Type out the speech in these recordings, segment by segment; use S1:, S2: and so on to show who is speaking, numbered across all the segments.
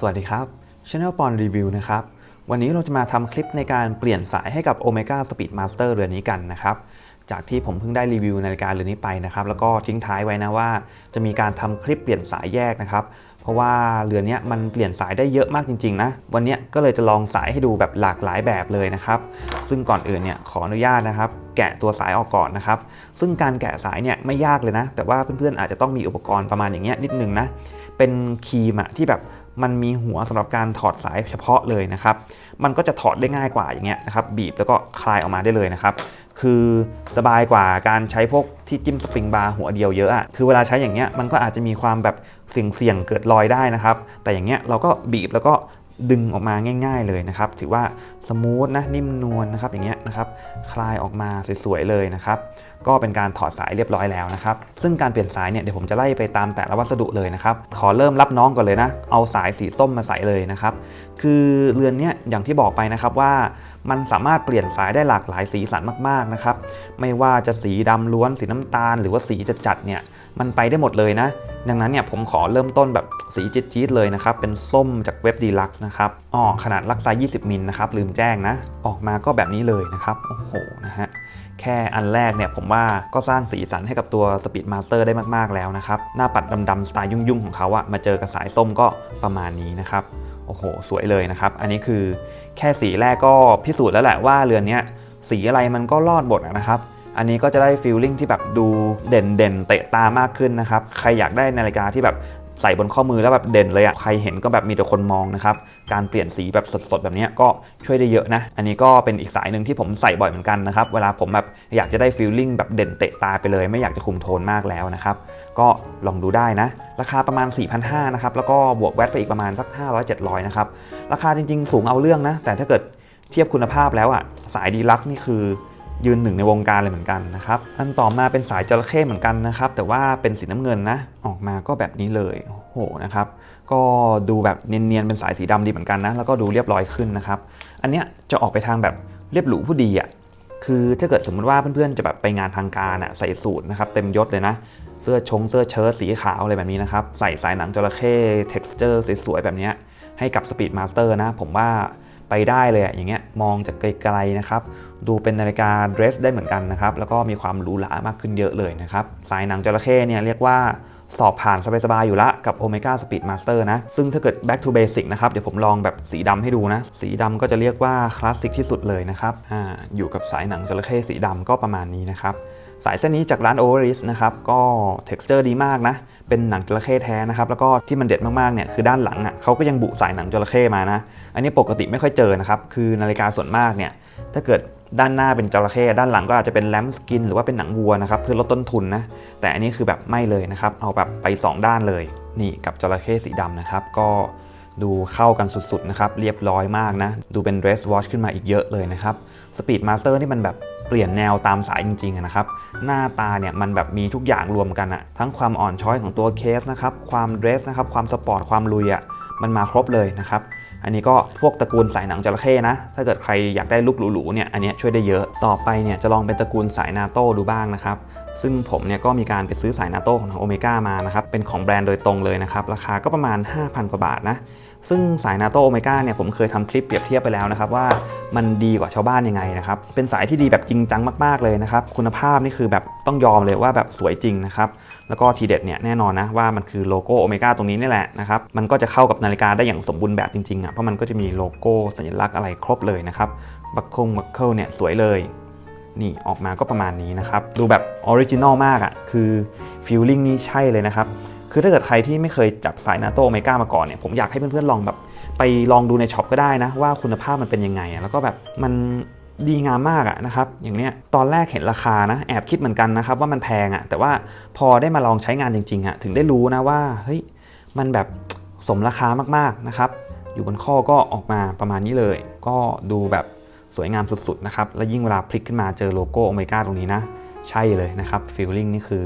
S1: สวัสดีครับ Channel ปอนรีวิวนะครับ วันนี้เราจะมาทำคลิปในการเปลี่ยนสายให้กับ Omega Speed Master เรือนี้กันนะครับ จากที่ผมเพิ่งได้รีวิวนาฬิกาเรือนนี้ไปนะครับ แล้วก็ทิ้งท้ายไว้นะว่า จะมีการทำคลิปเปลี่ยนสายแยกนะครับ เพราะว่าเรือนนี้มันเปลี่ยนสายได้เยอะมากจริงๆนะ วันนี้ก็เลยจะลองสายให้ดูแบบหลากหลายแบบเลยนะครับ ซึ่งก่อนอื่นเนี่ยขออนุญาตนะครับแกะตัวสายออกก่อนนะครับ ซึ่งการแกะสายเนี่ยไม่ยากเลยนะ แต่ว่าเพื่อนๆอาจจะต้องมีอุปกรณ์ประมาณอย่างเงี้ยนิดนึงนะ เป็นครีมอะที่แบบ มันมีหัวสำหรับการถอดสายเฉพาะเลยนะครับ มันก็จะถอดได้ง่ายกว่าอย่างเงี้ยนะครับ บีบแล้วก็คลายออกมาได้เลยนะครับ คือสบายกว่าการใช้พวกที่จิ้มสปริงบาร์หัวเดียวเยอะอะคือเวลาใช้อย่างเงี้ยมันก็อาจจะมีความแบบเสี่ยงๆเกิดรอยได้นะครับ แต่อย่างเงี้ยเราก็บีบแล้วก็ ดึงออกมาง่ายๆเลยนะครับ ถือว่าสมูทนะนิ่มนวลนะครับอย่างเงี้ยนะครับคลายออกมาสวยๆเลยนะครับก็เป็นการถอดสายเรียบร้อยแล้วนะครับ ซึ่งการเปลี่ยนสายเนี่ยเดี๋ยวผมจะไล่ไปตามแต่ละวัสดุเลยนะครับ ขอเริ่มรับน้องก่อนเลยนะ เอาสายสีส้มมาใส่เลยนะครับ คือเรือนเนี้ยอย่างที่บอกไปนะครับว่ามันสามารถเปลี่ยนสายได้หลากหลายสีสันมากๆนะครับ ไม่ว่าจะสีดำล้วนสีน้ำตาล หรือว่าสีจัดๆเนี่ย มันไปได้หมดเลยนะ ดังนั้นเนี่ยผมขอเริ่มต้นแบบสีจี๊ดๆเลยนะครับ เป็นส้มจากเว็บดีลักซ์นะครับอ๋อขนาดลักไซส์20มิลนะครับ ลืมแจ้งนะ ออกมาก็แบบนี้เลยนะครับ โอ้โห นะฮะแค่อันแรกเนี่ยผมว่าก็สร้างสีสันให้กับตัว Speed Master ได้มากๆแล้วนะครับ หน้าปัดดำๆสไตล์ยุ่งๆของเขาอะมาเจอกับสายส้มก็ประมาณนี้นะครับ โอ้โห สวยเลยนะครับ อันนี้คือแค่สีแรกก็พิสูจน์แล้วแหละว่าเรือนเนี้ยสีอะไรมันก็รอดบทอะนะครับ อันนี้ก็จะได้ฟีลลิ่งที่แบบดูเด่นเด่นเตะตามากขึ้นนะครับ ใครอยากได้นาฬิกาที่แบบใส่บนข้อมือแล้วแบบเด่นเลยอะใครเห็นก็แบบมีแต่คนมองนะครับ การเปลี่ยนสีแบบสดๆ แบบนี้ก็ช่วยได้เยอะนะ อันนี้ก็เป็นอีกสายหนึ่งที่ผมใส่บ่อยเหมือนกันนะครับ เวลาผมแบบอยากจะได้ฟีลลิ่งแบบเด่นเตะตาไปเลย ไม่อยากจะคุมโทนมากแล้วนะครับ ก็ลองดูได้นะ ราคาประมาณ 4,500นะครับ แล้วก็บวกแวตไปอีกประมาณสัก 500-700นะครับ ราคาจริงๆ สูงเอาเรื่องนะ แต่ถ้าเกิดเทียบคุณภาพแล้วอะ สายดีลักนี่คือ ยืนหนึ่งในวงการเลยเหมือนกันนะครับอันต่อมาเป็นสายจระเข้เหมือนกันนะครับแต่ว่าเป็นสีน้ำเงินนะออกมาก็แบบนี้เลยโอ้โหนะครับก็ดูแบบเนียนๆเป็นสายสีดำดีเหมือนกันนะแล้วก็ดูเรียบร้อยขึ้นนะครับอันเนี้ยจะออกไปทางแบบเรียบหรูผู้ดีอะคือถ้าเกิดสมมติว่าเพื่อนๆจะแบบไปงานทางการอะใส่สูทนะครับเต็มยศเลยนะเสื้อชงเสื้อเชิ้ตสีขาวอะไรแบบนี้นะครับใส่สายหนังจระเข้ texture สวยๆแบบนี้ให้กับ Speed Master นะ ผมว่าไปได้เลยอะอย่างเงี้ยมองจากไกลๆนะครับ ดูเป็นนาฬิกาเดรสได้เหมือนกันนะครับ แล้วก็มีความหรูหรามากขึ้นเยอะเลยนะครับ สายหนังจระเข้เนี่ยเรียกว่าสอบผ่านสบายๆอยู่ละกับ Omega Speed Master นะ ซึ่งถ้าเกิด back to basic นะครับ เดี๋ยวผมลองแบบสีดำให้ดูนะ สีดำก็จะเรียกว่าคลาสสิกที่สุดเลยนะครับออยู่กับสายหนังจระเข้สีดำก็ประมาณนี้นะครับ สายเส้นนี้จากร้าน Oris นะครับ ก็ texture ดีมากนะ เป็นหนังจระเข้แท้นะครับ แล้วก็ที่มันเด็ดมากๆ เนี่ยคือด้านหลังอะเขาก็ยังบุสายหนังจระเข้มานะ อันนี้ปกติไม่ค่อยเจอนะครับ คือนาฬิกาส่วนมากเนี่ย ถ้าเกิด ด้านหน้าเป็นจระเข้ด้านหลังก็อาจจะเป็นแลมสกิน หรือว่าเป็นหนังวัวนะครับเพื่อลดต้นทุนนะแต่อันนี้คือแบบไม่เลยนะครับ เอาแบบไป 2 ด้านเลย นี่กับจระเข้สีดำนะครับ ก็ดูเข้ากันสุดๆนะครับ เรียบร้อยมากนะ ดูเป็น dress watch ขึ้นมาอีกเยอะเลยนะครับ Speed Master นี่มันแบบเปลี่ยนแนวตามสายจริงๆนะครับ หน้าตาเนี่ยมันแบบมีทุกอย่างรวมกันอะทั้งความอ่อนช้อยของตัวเคสนะครับ ความเดรสนะครับ ความสปอร์ต ความลุยอะมันมาครบเลยนะครับ อันนี้ก็พวกตระกูลสายหนังจระเข้นะ ถ้าเกิดใครอยากได้ลูกหรูๆเนี่ยอันนี้ช่วยได้เยอะ ต่อไปเนี่ยจะลองเป็นตระกูลสายนาโต้ดูบ้างนะครับซึ่งผมเนี่ยก็มีการไปซื้อสายนาโต้ของทางโอเมก้ามานะครับเป็นของแบรนด์โดยตรงเลยนะครับราคาก็ประมาณ 5,000 กว่าบาทนะ ซึ่งสายนาโตโอเมก้าเนี่ยผมเคยทำคลิปเปรียบเทียบไปแล้วนะครับว่ามันดีกว่าชาวบ้านยังไงนะครับเป็นสายที่ดีแบบจริงจังมากๆเลยนะครับคุณภาพนี่คือแบบต้องยอมเลยว่าแบบสวยจริงนะครับแล้วก็ทีเด็ดเนี่ยแน่นอนนะว่ามันคือโลโก้โอเมก้าตรงนี้นี่แหละนะครับมันก็จะเข้ากับนาฬิกาได้อย่างสมบูรณ์แบบจริงๆอะเพราะมันก็จะมีโลโก้สัญลักษณ์อะไรครบเลยนะครับบัคคงบัคเคิลเนี่ยสวยเลยนี่ออกมาก็ประมาณนี้นะครับ ดูแบบออริจินอลมากอะ่ะ คือฟีลลิ่งนี่ใช่เลยนะครับ คือถ้าเกิดใครที่ไม่เคยจับสายนาโตโอเมก้ามาก่อนเนี่ยผมอยากให้เพื่อนๆลองแบบ ไปลองดูในช็อปก็ได้นะ ว่าคุณภาพมันเป็นยังไงอะแล้วก็แบบมันดีงามมากอะนะครับอย่างเนี้ยตอนแรกเห็นราคานะแอบคิดเหมือนกันนะครับว่ามันแพงอะแต่ว่าพอได้มาลองใช้งานจริงๆอะถึงได้รู้นะว่าเฮ้ยมันแบบสมราคามากๆนะครับอยู่บนข้อก็ออกมาประมาณนี้เลย ก็ดูแบบสวยงามสุดๆนะครับ แล้วยิ่งเวลาพลิกขึ้นมาเจอโลโก้โอเมก้าตรงนี้นะ ใช่เลยนะครับฟีลลิ่งนี่คือ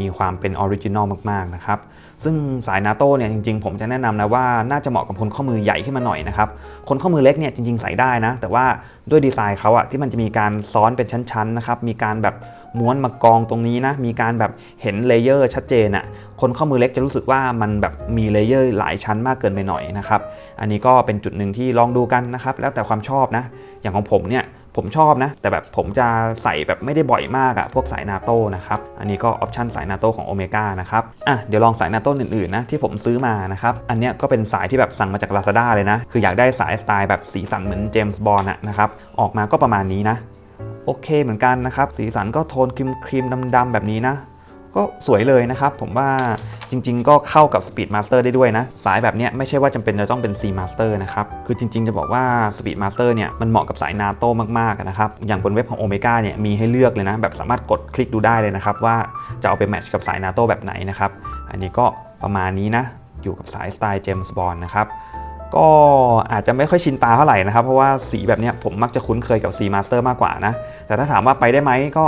S1: มีความเป็นออริจินอลมากๆนะครับ ซึ่งสายนาโต้เนี่ยจริงๆ ผมจะแนะนำนะว่าน่าจะเหมาะกับคนข้อมือใหญ่ขึ้นมาหน่อยนะครับ คนข้อมือเล็กเนี่ยจริงๆ ใส่ได้นะ แต่ว่าด้วยดีไซน์เขาอะที่มันจะมีการซ้อนเป็นชั้นๆนะครับ มีการแบบม้วนมากองตรงนี้นะ มีการแบบเห็นเลเยอร์ชัดเจนอะคนข้อมือเล็กจะรู้สึกว่ามันแบบมีเลเยอร์หลายชั้นมากเกินไปหน่อยนะครับ อันนี้ก็เป็นจุดหนึ่งที่ลองดูกันนะครับ แล้วแต่ความชอบนะ อย่างของผมเนี่ย ผมชอบนะ แต่แบบผมจะใส่แบบไม่ได้บ่อยมากอะพวกสายนาโต้นะครับ อันนี้ก็ออปชันสายนาโต้ของโอเมก้านะครับ อะเดี๋ยวลองสายนาโต้อื่นๆนะที่ผมซื้อมานะครับ อันเนี้ยก็เป็นสายที่แบบสั่งมาจาก Lazada เลยนะ คืออยากได้สายสไตล์แบบสีสันเหมือนเจมส์บอลอะนะครับ ออกมาก็ประมาณนี้นะ โอเคเหมือนกันนะครับ สีสันก็โทนครีมครีมดำๆแบบนี้นะ ก็สวยเลยนะครับ ผมว่าจริง ๆ ก็เข้ากับ Speed Master ได้ด้วยนะ สายแบบเนี้ยไม่ใช่ว่าจำเป็นจะต้องเป็น C Master นะครับ คือจริง ๆ จะบอกว่า Speed Master เนี่ยมันเหมาะกับสายนาโต้มาก ๆ นะครับ อย่างบนเว็บของ Omega เนี่ยมีให้เลือกเลยนะ แบบสามารถกดคลิกดูได้เลยนะครับ ว่าจะเอาไปแมทช์กับสายนาโต้แบบไหนนะครับ อันนี้ก็ประมาณนี้นะ อยู่กับสายสไตล์เจมส์บอลนะครับก็อาจจะไม่ค่อยชินตาเท่าไหร่นะครับ เพราะว่าสีแบบเนี้ยผมมักจะคุ้นเคยกับ C Master มากกว่านะ แต่ถ้าถามว่าไปได้ไหมก็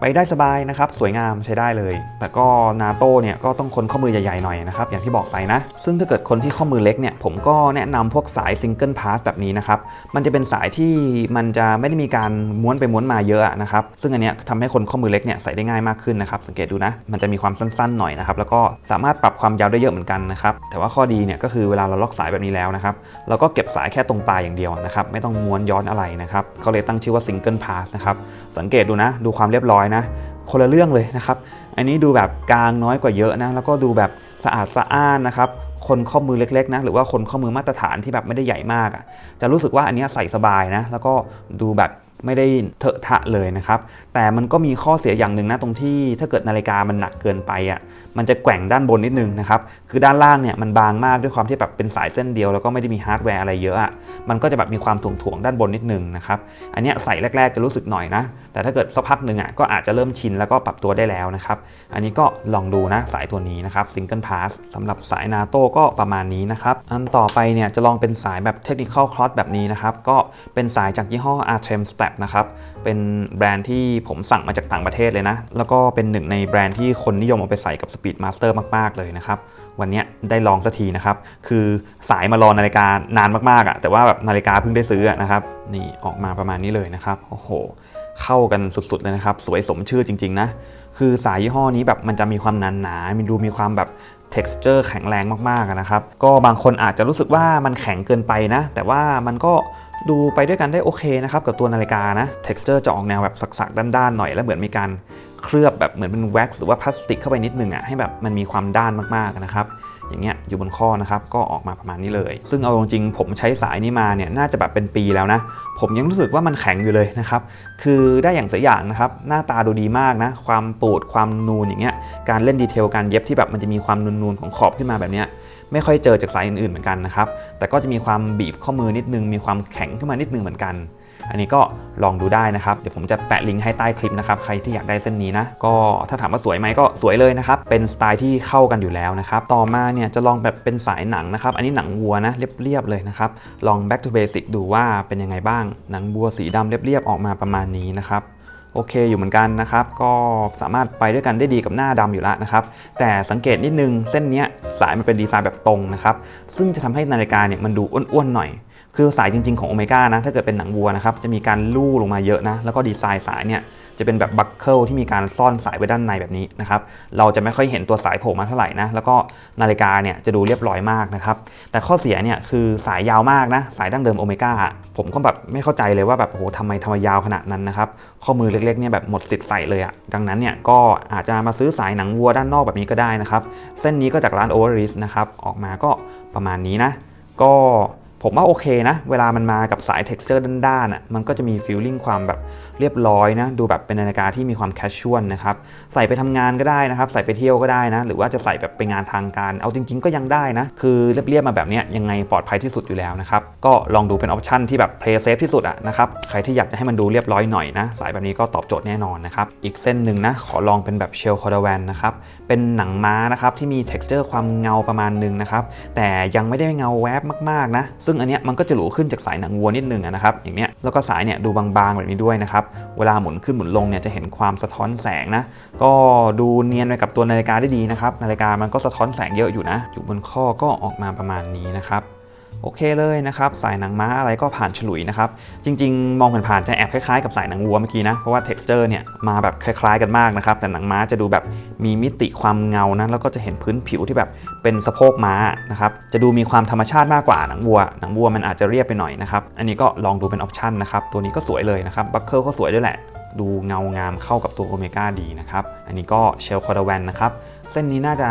S1: ไปได้สบายนะครับ สวยงามใช้ได้เลย แต่ก็นาโต้เนี่ยก็ต้องคนข้อมือใหญ่ๆหน่อยนะครับ อย่างที่บอกไปนะ ซึ่งถ้าเกิดคนที่ข้อมือเล็กเนี่ยผมก็แนะนำพวกสายซิงเกิลพาสแบบนี้นะครับ มันจะเป็นสายที่มันจะไม่ได้มีการม้วนไปม้วนมาเยอะอะนะครับ ซึ่งอันเนี้ยทำให้คนข้อมือเล็กเนี่ยใส่ได้ง่ายมากขึ้นนะครับ สังเกตดูนะ มันจะมีความสั้นๆหน่อยนะครับ แล้วก็สามารถปรับความยาวได้เยอะเหมือนกันนะครับ แต่ว่าข้อดีเนี่ยก็คือเวลาเราล็อกสายแบบนี้แล้วนะครับเราก็เก็บสายแค่ตรงปลายอย่างเดียวนะครับ ไม่ต้องม้วนย้อนอะไรนะครับเขาเลยตั้งชื่อว่าซิงเกิลพาสนะครับสังเกตดูนะดูความเรียบร้อยนะ คนละเรื่องเลยนะครับ อันนี้ดูแบบกลางน้อยกว่าเยอะนะ แล้วก็ดูแบบสะอาดสะอ้านนะครับ คนข้อมือเล็กๆนะ หรือว่าคนข้อมือมาตรฐานที่แบบไม่ได้ใหญ่มากอะ่ะ จะรู้สึกว่าอันนี้ใส่สบายนะ แล้วก็ดูแบบไม่ได้เถอะทะเลยนะครับ แต่มันก็มีข้อเสียอย่างหนึ่งนะตรงที่ถ้าเกิดนาฬิกามันหนักเกินไปอะ มันจะแกว่งด้านบนนิดนึงนะครับ คือด้านล่างเนี่ยมันบางมากด้วยความที่แบบเป็นสายเส้นเดียวแล้วก็ไม่ได้มีฮาร์ดแวร์อะไรเยอะอะมันก็จะแบบมีความถ่วงๆด้านบนนิดนึงนะครับ อันนี้ใส่แรกๆจะรู้สึกหน่อยนะ แต่ถ้าเกิดสักพักหนึ่งอะก็อาจจะเริ่มชินแล้วก็ปรับตัวได้แล้วนะครับ อันนี้ก็ลองดูนะสายตัวนี้นะครับซิงเกิลพาสสำหรับสายนาโต้ก็ประมาณนี้นะครับ อันต่อไปเนี่ยจะลองเป็นสายแบบเทคนิคอลคลอ t แบบนี้นะครับก็เป็นสายจากยี่ห้อ Artem Step นะครับเป็นแบรนด์ที่ผมสั่งมาจากต่างประเทศเลยนะ แล้วก็เป็นหนึ่งในแบรนด์ที่คนนิยมเอาไปใส่กับ Speed Master มาก ๆ เลยนะครับ วันนี้ได้ลองสักทีนะครับ คือสายมารอนาฬิกานานมากๆอะ่ะ แต่ว่าแบบนาฬิกาเพิ่งได้ซื้ออะนะครับ นี่ออกมาประมาณนี้เลยนะครับ โอ้โห เข้ากันสุดๆเลยนะครับ สวยสมชื่อจริง ๆ นะ คือสายยี่ห้อนี้แบบมันจะมีความหนาหนามีดูมีความแบบ texture แข็งแรงมากๆนะครับ ก็บางคนอาจจะรู้สึกว่ามันแข็งเกินไปนะ แต่ว่ามันก็ดูไปด้วยกันได้โอเคนะครับ กับตัวนาฬิกานะ texture จะออกแนวแบบสักๆ ด้านๆหน่อยแล้วเหมือนมีการเคลือบแบบเหมือนเป็นแว็กซ์หรือว่าพลาสติกเข้าไปนิดนึงอะให้แบบมันมีความด้านมากๆนะครับ อย่างเงี้ยอยู่บนข้อนะครับก็ออกมาประมาณนี้เลย ซึ่งเอาจริงๆผมใช้สายนี้มาเนี่ยน่าจะแบบเป็นปีแล้วนะ ผมยังรู้สึกว่ามันแข็งอยู่เลยนะครับคือได้อย่างเสียอย่างนะครับหน้าตาดูดีมากนะ ความปูดความนูนอย่างเงี้ยการเล่นดีเทลการเย็บที่แบบมันจะมีความนูนๆของขอบขึ้นมาแบบเนี้ยไม่ค่อยเจอจากสายอื่นๆเหมือนกันนะครับแต่ก็จะมีความบีบข้อมือนิดนึงมีความแข็งขึ้นมานิดนึงเหมือนกัน อันนี้ก็ลองดูได้นะครับ เดี๋ยวผมจะแปะลิงก์ให้ใต้คลิปนะครับ ใครที่อยากได้เส้นนี้นะ ก็ถ้าถามว่าสวยไหมก็สวยเลยนะครับ เป็นสไตล์ที่เข้ากันอยู่แล้วนะครับ ต่อมาเนี่ยจะลองแบบเป็นสายหนังนะครับ อันนี้หนังวัวนะเรียบๆเลยนะครับ ลอง back to basic ดูว่าเป็นยังไงบ้าง หนังวัวสีดำเรียบๆออกมาประมาณนี้นะครับโอเคอยู่เหมือนกันนะครับ ก็สามารถไปด้วยกันได้ดีกับหน้าดำอยู่แล้วนะครับ แต่สังเกตนิดนึงเส้นนี้สายมันเป็นดีไซน์แบบตรงนะครับ ซึ่งจะทำให้นาฬิกาเนี่ยมันดูอ้วนๆหน่อย คือสายจริง ๆของโอเมก้านะถ้าเกิดเป็นหนังวัวนะครับจะมีการลู่ลงมาเยอะนะแล้วก็ดีไซน์สายเนี่ยจะเป็นแบบบัคเกิลที่มีการซ่อนสายไว้ด้านในแบบนี้นะครับ เราจะไม่ค่อยเห็นตัวสายโผล่มาเท่าไหร่นะ แล้วก็นาฬิกาเนี่ยจะดูเรียบร้อยมากนะครับ แต่ข้อเสียเนี่ยคือสายยาวมากนะ สายดั้งเดิมโอเมก้าผมก็แบบไม่เข้าใจเลยว่าแบบโอ้โหทำไมทำไมยาวขนาดนั้นนะครับ ข้อมือเล็กๆเนี่ยแบบหมดสิทธิ์ใส่เลยอะดังนั้นเนี่ยก็อาจจะมาซื้อสายหนังวัวด้านนอกแบบนี้ก็ได้นะครับ เส้นนี้ก็จากร้าน o v e r i s นะครับ ออกมาก็ประมาณนี้นะ ก็ ผมว่าโอเคนะ เวลามันมากับสาย texture ด้านๆอะมันก็จะมี feeling ความแบบ เรียบร้อยนะดูแบบเป็นนาฬิกาที่มีความ casual นะครับใส่ไปทำงานก็ได้นะครับ ใส่ไปเที่ยวก็ได้นะ หรือว่าจะใส่แบบไปงานทางการ เอาจริง ๆ ก็ยังได้นะ คือเรียบๆมาแบบนี้ยังไงปลอดภัยที่สุดอยู่แล้วนะครับ ก็ลองดูเป็นออปชันที่แบบ play safe ที่สุดอะนะครับใครที่อยากจะให้มันดูเรียบร้อยหน่อยนะสายแบบนี้ก็ตอบโจทย์แน่นอนนะครับอีกเส้นหนึ่งนะขอลองเป็นแบบเชลคอร์ดแวนนะครับเป็นหนังม้านะครับที่มี texture ความเงาประมาณหนึ่งนะครับแต่ยังไม่ได้เงาแวบมากๆนะซึ่งอันเนี้ยมันก็จะหรูขึ้นจากสายหนังวัวนิดนึงนะครับอย่างเนี้ยแล้วก็สายเนี่ยดูบางๆแบบนี้ด้วยนะครับเวลาหมุนขึ้นหมุนลงเนี่ยจะเห็นความสะท้อนแสงนะ ก็ดูเนียนไปกับตัวนาฬิกาได้ดีนะครับนาฬิกามันก็สะท้อนแสงเยอะอยู่นะ อยู่บนข้อก็ออกมาประมาณนี้นะครับ โอเคเลยนะครับสายหนังม้าอะไรก็ผ่านฉลุยนะครับ จริง ๆ มองผ่านๆจะแอบคล้ายๆกับสายหนังวัวเมื่อกี้นะ เพราะว่า texture เนี่ยมาแบบคล้ายๆกันมากนะครับ แต่หนังม้าจะดูแบบมีมิติความเงานะแล้วก็จะเห็นพื้นผิวที่แบบเป็นสะโพกม้านะครับจะดูมีความธรรมชาติมากกว่าหนังวัว หนังวัวมันอาจจะเรียบไปหน่อยนะครับอันนี้ก็ลองดูเป็นออปชันนะครับตัวนี้ก็สวยเลยนะครับบัคเคิลก็สวยด้วยแหละดูเงางามเข้ากับตัวโอเมก้าดีนะครับ อันนี้ก็เชลคอร์ดแวนนะครับ เส้นนี้น่าจะ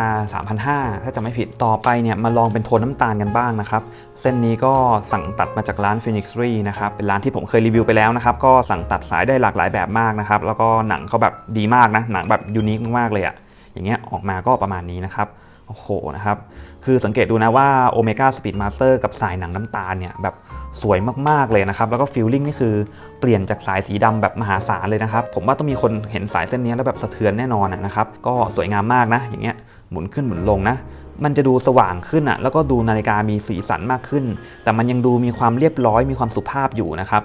S1: 3,500 ถ้าจะไม่ผิดต่อไปเนี่ยมาลองเป็นโทนน้ำตาลกันบ้างนะครับ เส้นนี้ก็สั่งตัดมาจากร้าน Phoenix 3นะครับ เป็นร้านที่ผมเคยรีวิวไปแล้วนะครับ ก็สั่งตัดสายได้หลากหลายแบบมากนะครับ แล้วก็หนังเขาแบบดีมากนะ หนังแบบยูนิคมากๆเลยอะอย่างเงี้ยออกมาก็ประมาณนี้นะครับโอ้โหนะครับ คือสังเกตดูนะว่า Omega Speed Master กับสายหนังน้ำตาลเนี่ยแบบ สวยมากๆเลยนะครับ แล้วก็ฟิลลิ่งนี่คือเปลี่ยนจากสายสีดำแบบมหาศาลเลยนะครับ ผมว่าต้องมีคนเห็นสายเส้นนี้แล้วแบบสะเทือนแน่นอนนะครับ ก็สวยงามมากนะ อย่างเงี้ยหมุนขึ้นหมุนลงนะมันจะดูสว่างขึ้นอะแล้วก็ดูนาฬิกามีสีสันมากขึ้น แต่มันยังดูมีความเรียบร้อยมีความสุภาพอยู่นะครับ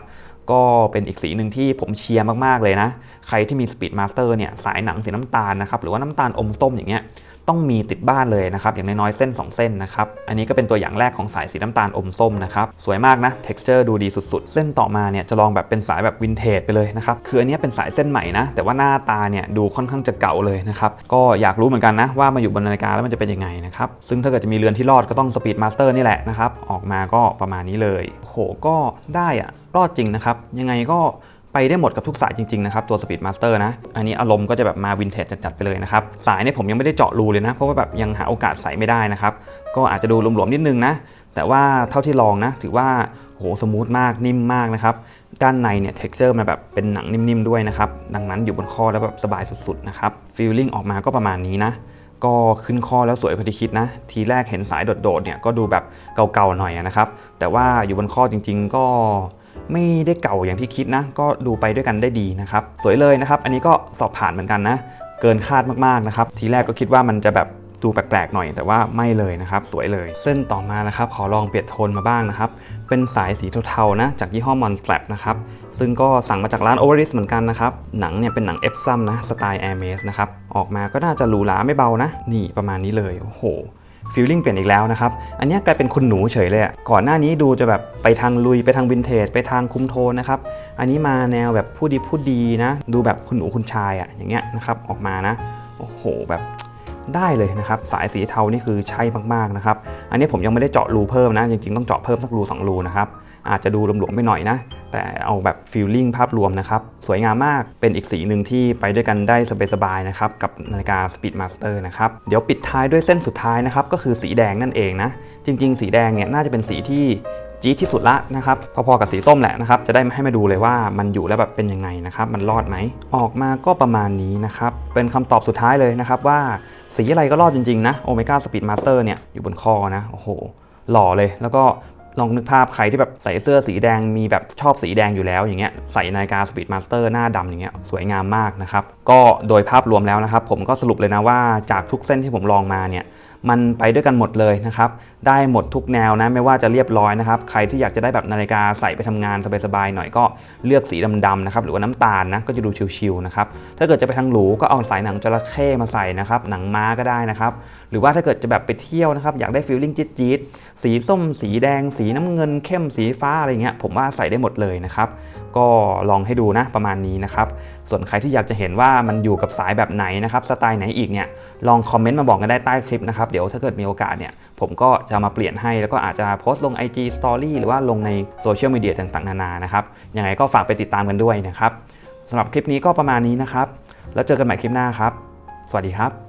S1: ก็เป็นอีกสีหนึ่งที่ผมเชียร์มาก ๆ เลยนะ ใครที่มี Speed Master เนี่ยสายหนังสีน้ำตาลนะครับ หรือว่าน้ำตาลอมส้มอย่างเงี้ยต้องมีติดบ้านเลยนะครับอย่างน้อยๆเส้น 2 เส้นนะครับอันนี้ก็เป็นตัวอย่างแรกของสายสีน้ำตาลอมส้มนะครับสวยมากนะ texture ดูดีสุดๆ เส้นต่อมาเนี่ยจะลองแบบเป็นสายแบบวินเทจไปเลยนะครับคืออันนี้เป็นสายเส้นใหม่นะแต่ว่าหน้าตาเนี่ยดูค่อนข้างจะเก่าเลยนะครับก็อยากรู้เหมือนกันนะว่ามาอยู่บนนาฬิกาแล้วมันจะเป็นยังไงนะครับซึ่งถ้าเกิดจะมีเรือนที่รอดก็ต้อง Speed Master นี่แหละนะครับออกมาก็ประมาณนี้เลยโหก็ได้อะรอดจริงนะครับยังไงก็ ไปได้หมดกับทุกสายจริงๆนะครับตัว Speed Master นะ อันนี้อารมณ์ก็จะแบบมาวินเทจจัดๆไปเลยนะครับ สายเนี่ยผมยังไม่ได้เจาะรูเลยนะ เพราะว่าแบบยังหาโอกาสใส่ไม่ได้นะครับ ก็อาจจะดูหลวมๆนิดนึงนะ แต่ว่าเท่าที่ลองนะ ถือว่าโหสมูทมากนิ่มมากนะครับ ด้านในเนี่ย texture มันแบบเป็นหนังนิ่มๆด้วยนะครับ ดังนั้นอยู่บนข้อแล้วแบบสบายสุดๆนะครับ feeling ออกมาก็ประมาณนี้นะก็ขึ้นข้อแล้วสวยพอที่คิดนะ ทีแรกเห็นสายโดดๆเนี่ยก็ดูแบบเก่าๆหน่อยนะครับ แต่ว่าอยู่บนข้อจริง ๆ ก็ ไม่ได้เก่าอย่างที่คิดนะ ก็ดูไปด้วยกันได้ดีนะครับ สวยเลยนะครับ อันนี้ก็สอบผ่านเหมือนกันนะ เกินคาดมากๆนะครับ ทีแรกก็คิดว่ามันจะแบบดูแปลกๆหน่อยแต่ว่าไม่เลยนะครับ สวยเลย เส้นต่อมานะครับ ขอลองเปลี่ยนโทนมาบ้างนะครับ เป็นสายสีเทาๆนะ จากยี่ห้อ Monstrap นะครับ ซึ่งก็สั่งมาจากร้าน Overis เหมือนกันนะครับ หนังเนี่ยเป็นหนัง e p s o m นะ สไตล์ Hermes นะครับ ออกมาก็น่าจะหรูหราไม่เบานะ นี่ประมาณนี้เลย โอ้โห ฟีลลิ่งเปลี่ยนอีกแล้วนะครับ อันนี้กลายเป็นคุณหนูเฉยเลยอะก่อนหน้านี้ดูจะแบบไปทางลุยไปทางวินเทจไปทางคุมโทนนะครับ อันนี้มาแนวแบบผู้ดีผู้ดีนะ ดูแบบคุณหนูคุณชายอะอย่างเงี้ยนะครับออกมานะ โอ้โหแบบได้เลยนะครับสายสีเทานี่คือใช่มากๆนะครับ อันนี้ผมยังไม่ได้เจาะรูเพิ่มนะ จริงๆต้องเจาะเพิ่มสักรูสองรูนะครับอาจจะดูหลวมๆไปหน่อยนะ แต่เอาแบบฟีลลิ่งภาพรวมนะครับ สวยงามมากเป็นอีกสีหนึ่งที่ไปด้วยกันได้สบายๆนะครับ กับนาฬิกา Speed Master นะครับ เดี๋ยวปิดท้ายด้วยเส้นสุดท้ายนะครับ ก็คือสีแดงนั่นเองนะ จริง ๆ สีแดงเนี่ยน่าจะเป็นสีที่จี๊ดที่สุดละนะครับ พอๆกับสีส้มแหละนะครับ จะได้ให้มาดูเลยว่ามันอยู่แล้วแบบเป็นยังไงนะครับ มันรอดไหม ออกมาก็ประมาณนี้นะครับ เป็นคำตอบสุดท้ายเลยนะครับว่าสีอะไรก็รอดจริงๆนะ Omega Speed Master เนี่ยอยู่บนคอนะโอ้โหหล่อเลยแล้วก็ ลองนึกภาพใครที่แบบใส่เสื้อสีแดงมีแบบชอบสีแดงอยู่แล้วอย่างเงี้ยใส่นาฬิกา Speed Master หน้าดำอย่างเงี้ยสวยงามมากนะครับ ก็โดยภาพรวมแล้วนะครับ ผมก็สรุปเลยนะว่าจากทุกเส้นที่ผมลองมาเนี่ยมันไปด้วยกันหมดเลยนะครับ ได้หมดทุกแนวนะ ไม่ว่าจะเรียบร้อยนะครับ ใครที่อยากจะได้แบบนาฬิกาใส่ไปทำงานสบายๆหน่อยก็เลือกสีดำๆนะครับ หรือว่าน้ำตาลนะ ก็จะดูชิลๆนะครับ ถ้าเกิดจะไปทางหรูก็เอาสายหนังจระเข้มาใส่นะครับ หนังม้าก็ได้นะครับ หรือว่าถ้าเกิดจะแบบไปเที่ยวนะครับ อยากได้ฟีลลิ่งจี๊ดๆสีส้ม สีแดง สีน้ำเงิน เข้มสีฟ้าอะไรเงี้ยผมว่าใส่ได้หมดเลยนะครับ ก็ลองให้ดูนะประมาณนี้นะครับ ส่วนใครที่อยากจะเห็นว่ามันอยู่กับสายแบบไหนนะครับสไตล์ไหนอีกเนี่ยลองคอมเมนต์มาบอกกันได้ใต้คลิปนะครับเดี๋ยวถ้าเกิดมีโอกาสเนี่ยผมก็จะมาเปลี่ยนให้แล้วก็อาจจะโพสต์ลง IG Story หรือว่าลงในโซเชียลมีเดียต่างๆนานานะครับยังไงก็ฝากไปติดตามกันด้วยนะครับสำหรับคลิปนี้ก็ประมาณนี้นะครับ แล้วเจอกันใหม่คลิปหน้าครับ สวัสดีครับ